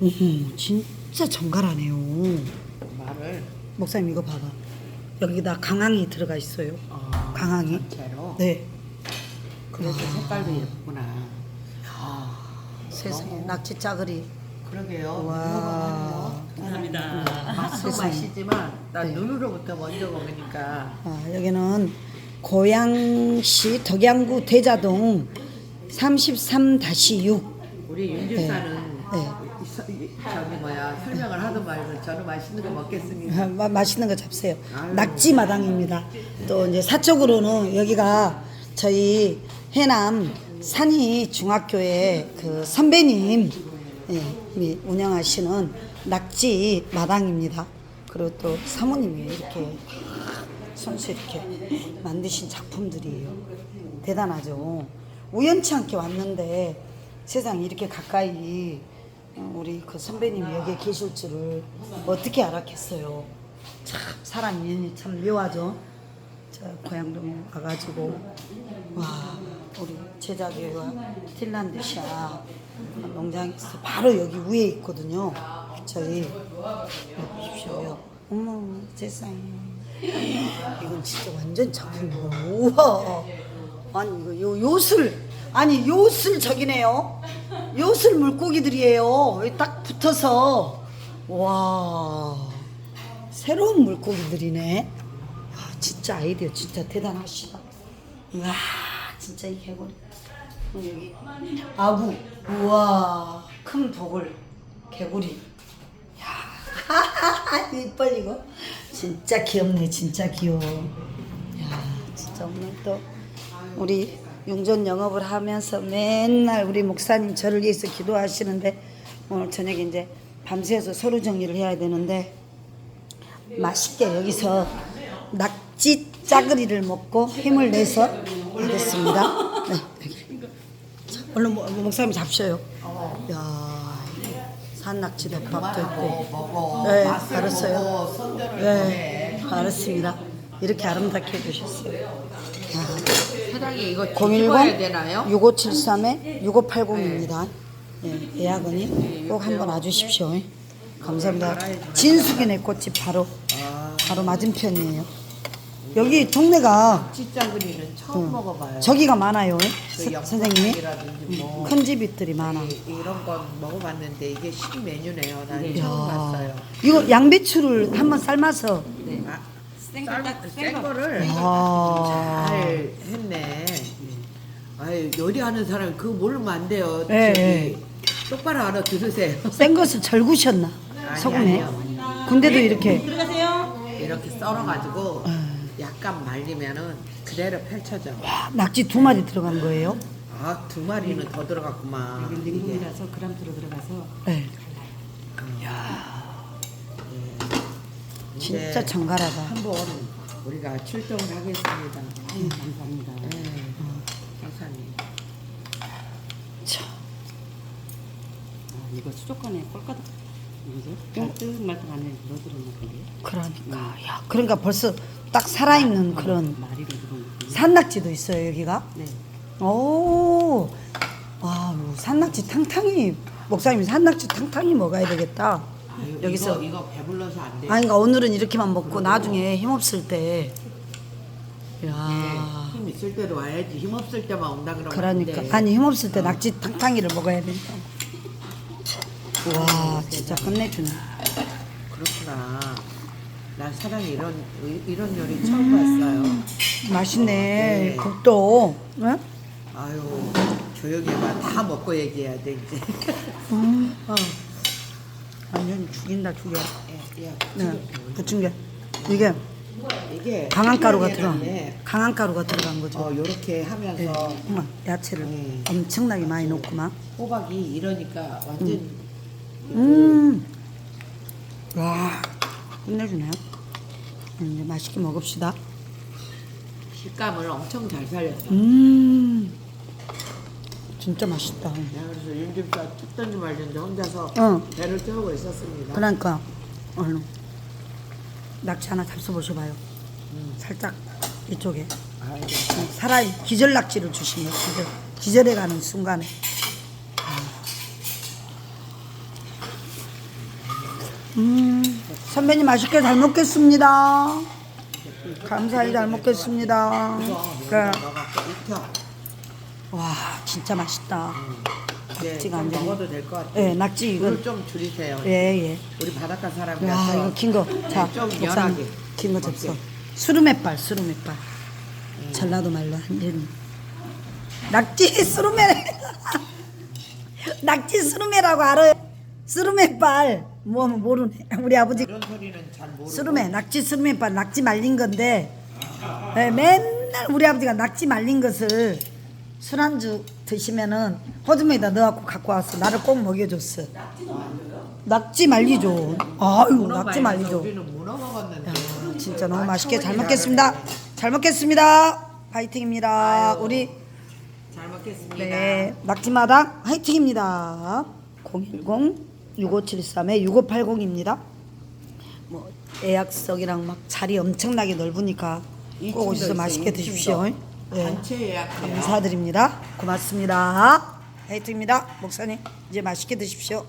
음, 진짜 정갈하네요. 말을 목사님 이거 봐봐. 여기다 강황이 들어가 있어요. 어, 강황이. 전체로 네. 그래서 색깔도 예쁘구나. 아, 세상에 너무- 낙지 짜글이. 그러게요. 와. 감사합니다. 맛도 세상에. 맛이지만 난 네. 눈으로부터 먼저 먹으니까 아, 여기는 고양시 덕양구 대자동 33-6. 우리 윤집사는 네. 이 서- 이- 저기 뭐야 설명을 하던 말로 저는 맛있는 거 먹겠습니다. 아, 마, 맛있는 거 잡세요. 낙지 마당입니다. 또 이제 사적으로는 여기가 저희 해남 산이 중학교의 그 선배님 예, 이 운영하시는 낙지 마당입니다. 그리고 또 사모님이 이렇게 다 손수 이렇게 만드신 작품들이에요. 대단하죠. 우연치 않게 왔는데 세상 이렇게 가까이 어, 우리 그 선배님이 여기에 계실 줄을 어떻게 알았겠어요. 참 사람 인연이 참 묘하죠. 저 고향동 와가지고 와 우리 제자교회와 핀란드시아 농장에서 바로 여기 위에 있거든요. 저희 여기 보십시오요. 어머 세상에 이건 진짜 완전 작품이고 우와 아니 이거 요 요술 아니 요술 저기네요. 요술 물고기들이에요. 딱 붙어서. 와 새로운 물고기들이네. 야, 진짜 아이디어 진짜 대단하시다. 와 진짜 이 개구리. 어, 여기. 아구. 우와 큰 도굴 개구리. 야 이뻐 이거. 진짜 귀엽네 진짜 귀여워. 야 진짜 오늘 또 우리 용전 영업을 하면서 맨날 우리 목사님 저를 위해서 기도하시는데 오늘 저녁에 이제 밤새서 서류 정리를 해야 되는데 맛있게 여기서 낙지 짜글이를 먹고 힘을 내서 하겠습니다. 네, 여기. 자, 얼른 목- 목사님 잡셔요. 야, 산낙지도 밥도 있고. 먹어 네, 알았어요. 손들을 네, 알았습니다. 이렇게 아름답게 해주셨어요. 사장님 이거 010 뒤집어야 되나요? 6573에 6580입니다. 예, 예약은이 꼭 한번 와주십시오. 감사합니다. 진숙이네 꽃집 바로 아, 바로 맞은편이에요. 여기 동네가 찌짜그리는 처음 먹어봐요. 저기가 많아요. 그 서- 옆 선생님이 이라든지 뭐 큰 집들이 많아. 이- 이런 건 먹어봤는데 이게 신메뉴네요. 난 처음 봤어요. 야, 이거 양배추를 한번 삶아서 아, 쌀- 센 거를 아, 잘 했네. 아유 요리하는 사람이 그거 모르면 안 돼요. 예, 저기 예. 똑바로 알아 들으세요. 센 것을 절구셨나 아니, 소금에. 아니요. 근데도 이렇게 이렇게 썰어가지고 약간 말리면은 그대로 펼쳐져. 와, 낙지 두 마리 들어간 거예요. 아 두 마리는 더 들어갔구만. 이게 냉동이라서 그람수로 들어가서 네. 이제 진짜 정갈하다. 한번 우리가 출동을 하겠습니다. 아유 감사합니다. 네. 참. 아, 이거 수족관에 뭐죠? 말뜩말뜩 안에 넣어들었나 본데요? 그러니까 야 그러니까 벌써 딱 살아있는 그런 산낙지도 있어요 여기가. 네. 오, 와 산낙지 탕탕이 목사님이 산낙지 탕탕이 먹어야 되겠다. 아유, 여기서 이거, 이거 배불러서 안 돼. 아니 그러니까 오늘은 이렇게만 먹고 나중에 힘 없을 때. 야. 힘 있을 때도 와야지. 힘 없을 때만 온다 그러면 안 그러니까 돼. 아니 힘 없을 때 낙지 탕탕이를 먹어야 된다. 와 진짜 끝내주네. 그렇구나. 난 사랑이 이런 이런 요리 처음 봤어요. 맛있네. 네. 국도. 응? 아유 조용히 해봐. 다 먹고 얘기해야 돼 이제. 음. 어. 완전 죽인다 죽여. 예, 예. 네. 게 이게 이게 강황가루가 들어. 특이하게 강황가루가 들어간 거죠. 어 요렇게 하면서 네. 어머, 야채를 네. 엄청나게 많이 넣구만. 호박이 이러니까 완전 음. 와, 끝내주네요. 이제 맛있게 먹읍시다. 식감을 엄청 잘 살렸어. 음. 진짜 맛있다. 내가 그래서 윤집사 춥든지 말든지 혼자서 응. 배를 태우고 있었습니다. 그러니까 얼른 낙지 하나 잡숴보셔봐요. 음. 살짝 이쪽에 아이고. 살아 기절 낙지를 주시면 기절 기절해가는 순간에 아, 음, 선배님 맛있게 잘 먹겠습니다. 감사히 잘 먹겠습니다. 그래. 익혀. 와, 진짜 맛있다. 이제 낙지가 좀 안 되네. 먹어도 될 것 같아. 예, 낙지 이건 물을 좀 줄이세요. 예, 예. 우리 바닷가 야, 사람이라서. 이거 긴 거. 자, 좀 연하게. 긴거 접수. 먹게. 수루메빨, 수루메빨. 전라도 말로 한전. 낙지 수루메. 낙지 수루메라고 알아요. 수루메빨. 뭐 모르네. 우리 아버지 그런 소리는 잘 모르고. 수루메, 낙지 수루메빨, 낙지 말린 건데 예, 맨날 우리 아버지가 낙지 말린 것을 술안주 드시면은 호주머니에다 넣어갖고 갖고 왔어. 나를 꼭 먹여줬어. 낙지 말리죠. 아유, 낙지 말리죠. 우리는 문어 먹었는데. 야, 진짜 너무 아, 맛있게 잘 먹겠습니다. 잘 먹겠습니다. 화이팅입니다. 아유. 우리 잘 먹겠습니다. 네, 낙지마당 화이팅입니다. 010-6573에 6580입니다. 뭐 예약석이랑 막 자리 엄청나게 넓으니까 꼭 오셔서 맛있게 드십시오. 네, 단체 예약해요. 감사드립니다. 고맙습니다. 화이팅입니다. 목사님 이제 맛있게 드십시오.